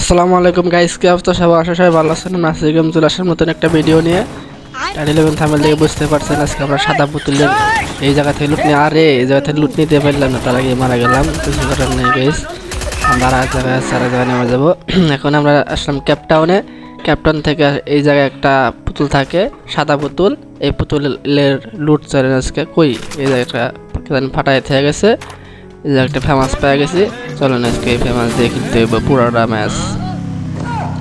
আসসালামু আলাইকুম গাইস কি অবস্থা? সবাই আশা সবাই ভালো আছেন। নাসির গেম চলে আসার মতন একটা ভিডিও নিয়ে। টাইটেল এবং থামেল দেখে বুঝতে পারছেন আজকে আমরা সাদা পুতুলের এই জায়গা থেকে লুট নিয়ে আরে, এই জায়গা থেকে লুট নিতে পারলাম না, তার আগে মারা গেলাম। কিছু করার নেই গাইস আমরা আর জায়গায় আর জায়গায় নেমে যাব। এখন আমরা আসলাম ক্যাপটাউনে ক্যাপটাউন থেকে এই জায়গায় একটা পুতুল থাকে, সাদা পুতুল। এই পুতুলের লুট চলে আজকে। কই? এই জায়গাটা ফাটাই থেকে গেছে। এই জায়গাটা ফেমাস পেয়ে গেছি চলুন আজকে ফেমাস দিয়ে খেলতে পুরোটা ম্যাচ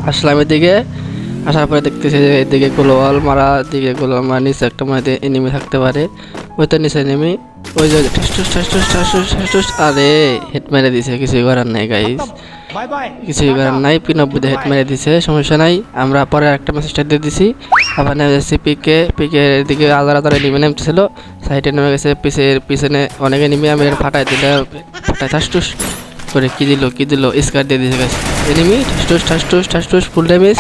আসলাম এদিকে আসার পরে দেখতেছি যে এদিকে গোলওয়াল মারা দিকে গোলওয়াল মারা, নিচে একটা মানে এনিমি থাকতে পারে। ওই তো নিচে এনিমি ওই যে আরে হেড মেরে দিছে, কিছুই করার নাই গাইস কিছুই করার নাই পিনব্বইতে হেড মেরে দিছে, সমস্যা নাই। আমরা পরে একটা ম্যাচ স্টার্ট দিয়ে দিছি। নেমে যাচ্ছি পিকে পিকে দিকে আলাদা আলাদা নেমে নেমতেছিল সাইডে নেমে গেছে পিছে পিছনে অনেকে নেমে আমি ফাটাই দিলে ফাটাই, ঠাস, ঠুস করে কি দিল কি দিল স্কার দিয়ে দিছে গাছ এনিমি ঠাস ঠাস, ঠুস ঠাস, ঠুস ফুল ড্যামেজ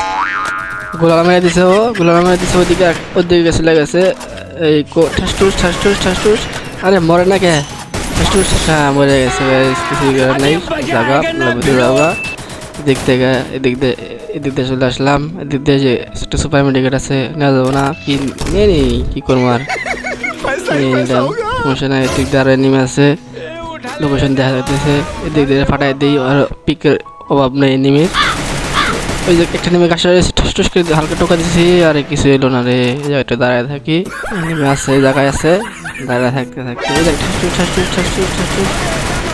গোলাম মেরে দিছে ও, গোলাম মেরে দিছে ওদিকে ওদিকে গেছে লেগেছে এই কো- ঠাস, ঠুস, ঠাস ঠাস, ঠুস আরে মরে না কে ঠাস, ঠুস হ্যাঁ মরে গেছে করার নাই। জাগা। এদিক থেকে এদিক দিয়ে এদিক দিয়ে চলে আসলাম। এদিক দিয়ে যে একটা সুপার মেডিকেট আছে না যাব না। কি নিয়ে নি? কি করব আর? নিয়ে নিলাম। সমস্যা নাই এদিক দিয়ে আরও এনিমি আছে। লোকেশন দেখা যাইতেছে। এদিক দিয়ে ফাটাই দিই আর পিকের অভাব নেই এনিমির ওই যে একটা নেমে গাছে রয়েছে ঠুস ঠুস করে হালকা টোকা দিছি আরে কিছু এলো না রে। জায়গাটা দাঁড়ায় থাকি। নেমে আছে জায়গায় আছে। দাঁড়ায় থাকতে থাকতে।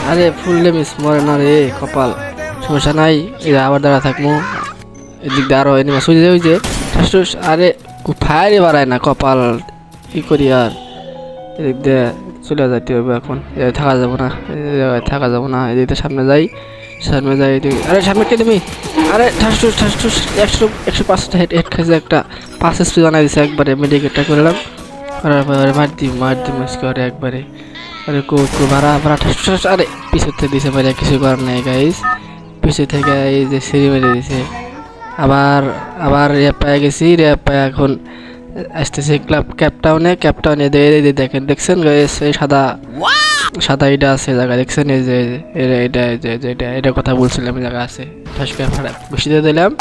আরে ফুল মিস মরে না রে কপাল। সমস্যা নাই যে আবার দাঁড়া থাকব এদিক দিয়ে আরও এনিমে সুই যে। ওই যে আরে, ফায়ারই বাড়ায় না কপাল, কি করি আর? এদিক দিয়ে চলে যাইতে হবে এখন। থাকা যাব না থাকা যাব না। এদিক দিয়ে সামনে যাই সামনে যাই, এদিকে আরে, সামনে কে তুমি? আরে, ঠাস টুস ঠাস একশো একশো পাঁচটা হেড হেড খাইছে একটা। পাঁচ এসপি বানাই দিছে একবারে মেডিকেটটা করলাম। করার পরে মার দি মার দি মাস করে একবারে। আরে, কো কো, ভাড়া ভাড়া, ঠাস টুস আরে থেকে দিছে ভাই কিছু করার নেই গাইস পিছু থেকে এই যে সিঁড়ি মেরে দিছে। আবার আবার র্যাপ পায়ে গেছি র্যাপ পায়ে এখন আসতেছে ক্লাব ক্যাপটাউনে ক্যাপটাউনে দিয়ে দেখেন, দেখছেন? সাদা সাদা এটা আছে জায়গা দেখছেন? এই যে এটা এটা এটা কথা বলছিলাম জায়গা আছে। ঠাস ফাটা বসে দিয়ে দিলাম।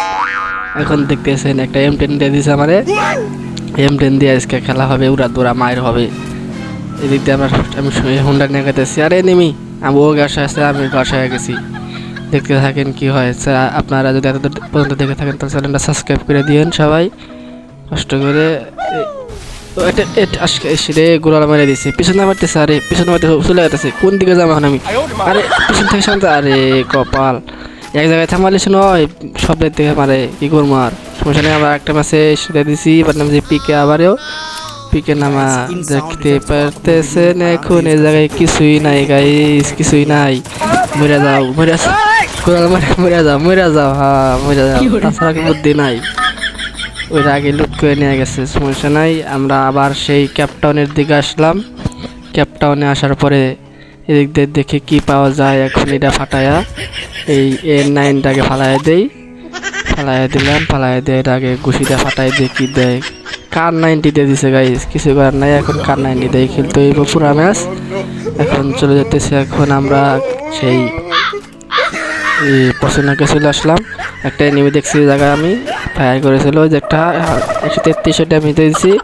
এখন দেখতেছেন, একটা এম টেন দিয়ে দিছে আমারে। এম টেন দিয়ে আজকে খেলা হবে, উড়া দৌড়া মায়ের হবে। এদিক দিয়ে আমরা, আমি হুন্ডা নিয়ে গেতেছি। আরে, নেমি, আমি ও গাছ আছে, আমি গাছ গেছি। দেখতে থাকেন কি হয়। স্যার আপনারা যদি এত পর্যন্ত দেখে থাকেন, তাহলে চ্যানেলটা সাবস্ক্রাইব করে দিয়েন সবাই। কষ্ট করে তো এটা এটা আজকে এসে রে গোলালা মেরে দিছে পিছনে মারতেছে, আরে, পিছনে মারতেছে চলে যেতেছে। কোন দিকে যাব এখন আমি? আরে, পিছন থেকে সামনে আরে, কপাল। এক জায়গায় থামালিস নয় সব দিক থেকে মারে, কি করব আর? সমস্যা আমরা একটা ম্যাচে সেটা দিছি, এবার নাম যে পিকে আবারও। পিকে নামা দেখতে পারতেছেন এখন এই জায়গায় কিছুই নাই গাইস কিছুই নাই। মরে যাও মরে যাও। গোলালা মারে মরে যাও মরে যাও হ্যাঁ মরে যাও। তাছাড়া কোনো বুদ্ধি নাই। ওই আগে লুট করে নিয়ে গেছে সমস্যা নাই। আমরা আবার সেই ক্যাপটাউনের দিকে আসলাম। ক্যাপটাউনে আসার পরে এদিক দিয়ে দেখে কি পাওয়া যায় এখন এটা ফাটায়া। এই এর নাইনটাকে ফালাইয়া দেই। ফালাইয়া দিলাম ফালাইয়া দিয়ে এর আগে ঘুষিটা ফাটাই দিয়ে কি দেয়। কার নাইনটি দিয়ে দিছে গাইস কিছু করার নাই এখন কার নাইনটি দিয়ে খেলতে হইব পুরা ম্যাচ এখন চলে যেতেছি এখন আমরা সেই পছন্দকে চলে আসলাম। একটা এনিমি দেখছি জায়গায় আমি। ফায়ার করেছিল যে একটা একশো তেত্রিশ ওটা আমি দিয়েছি।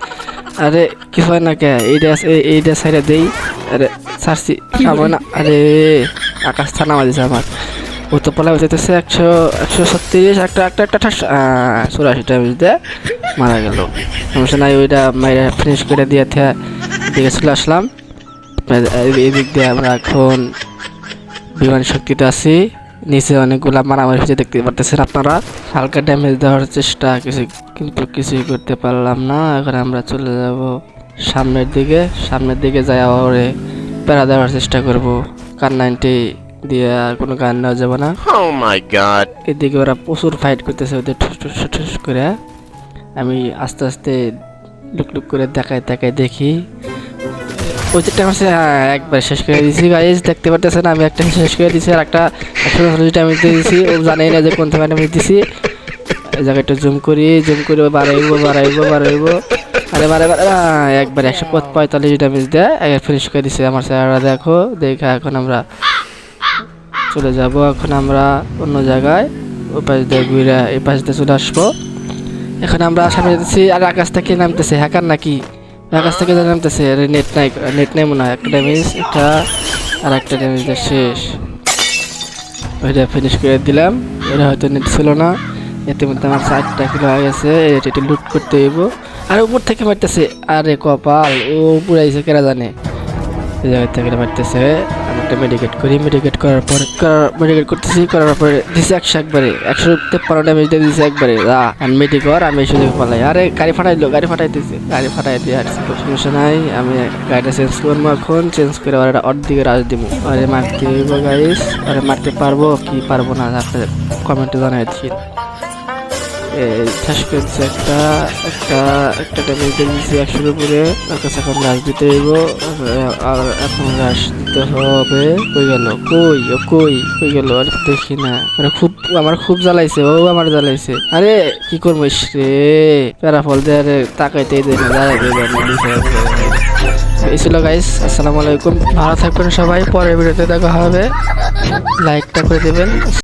আরে কিছু হয় না কে? এইটা এই- এইটা সাইডে দেই। আরে ছাড়ছি। খাব না। আরে আকাশ থানা মাঝে আমার। তো পলা যেতেছে একশো একশো ছত্রিশ। একটা একটা একটা ঠাস চুরাশিটা বুঝতে মারা গেল। সমস্যা নাই ওইটা মাইরা ফিনিশ করে দিয়ে এদিকে চলে আসলাম। এদিক দিয়ে আমরা এখন বিমান শক্তিতে আছি। নিচে অনেকগুলা মারামারি হচ্ছে দেখতে পারতেছেন আপনারা। হালকা ড্যামেজ দেওয়ার চেষ্টা কিছু কিন্তু কিছুই করতে পারলাম না। এখন আমরা চলে যাব সামনের দিকে। সামনের দিকে যাই ওরে প্যারা দেওয়ার চেষ্টা করব। কার নাইনটি দিয়ে আর কোনো গান নেওয়া যাবে না। Oh এদিকে ওরা প্রচুর ফাইট করতেছে ওদের ঠুস ঠুস ঠুস ঠুস করে। আমি আস্তে আস্তে লুক লুক করে দেখায় দেখায় দেখি। ওই যে টাইম একবার শেষ করে দিয়েছি গাইজ দেখতে পারতেছেন, আমি একটা শেষ করে দিয়েছি আর একটা একশো চল্লিশটা আমি দিয়ে দিয়েছি। ও জানেই না যে কোন থেকে আমি এই জায়গাটা জুম করি জুম করে বাড়াইবো বাড়াইবো বাড়াইবো। আরে বারে বারে একবার একশো পঁয়তাল্লিশ ড্যামেজ দেয় একবার ফিনিশ করে দিছে আমার চেহারা দেখো, দেখা এখন আমরা চলে যাব। এখন আমরা অন্য জায়গায়, ওই পাশ দিয়ে ঘুরে এই পাশ দিয়ে চলে আসব। এখন আমরা সামনে যেতেছি আর আকাশ থেকে নামতেছে? হ্যাকার নাকি? আকাশ থেকে যে নামতেছে আরে নেট নাই নেট নাই মনে হয়। একটা ড্যামেজ এটা আর একটা ড্যামেজ শেষ। ওইটা ফিনিশ করে দিলাম। এটা হয়তো নেট ছিল না। ইতিমধ্যে মধ্যে আমার চারটা কিলো হয়ে গেছে। এটা লুট করতে হইব। আর উপর থেকে মারতেছে, আরে কপাল, ও পুরাইছে কেরা জানে? এই জায়গা থেকে মারতেছে। একটা মেডিকেট করি। মেডিকেট করার পর মেডিকেট করতেছি, করার পরে দিছে একশো একবারে। একশো তেপ্পান্ন ড্যামেজ দিয়ে দিছে একবারে। আর মেডি কর আমি এসে পালাই। আরে, গাড়ি ফাটাইলো, গাড়ি ফাটাই দিছে গাড়ি ফাটাই দিয়ে আসছে সমস্যা নাই। আমি গাড়িটা চেঞ্জ করব এখন। চেঞ্জ করে আর অর্ধেকে রাজ দিব। আরে মারতে গাইস আরে মারতে পারব কি পারব না আপনার কমেন্টে জানাই দিচ্ছি এই শেষ করে দিচ্ছে একটা একটা একটা ড্যামেজ দিয়ে একশোর উপরে ওর কাছে এখন রাশ দিতে হইব। আর এখন রাশ দিতে হবে। কই গেল? কই, ও কই? কই গেল? আর দেখি না। মানে খুব, আমার খুব জ্বালাইছে, ও আমার জ্বালাইছে। আরে, কি করব রে? প্যারাফল দিয়ে আরে তাকাইতেই দেয় না। এই ছিল গাইস আসসালামু আলাইকুম। ভালো থাকবেন সবাই। পরের ভিডিওতে দেখা হবে। লাইকটা করে দেবেন।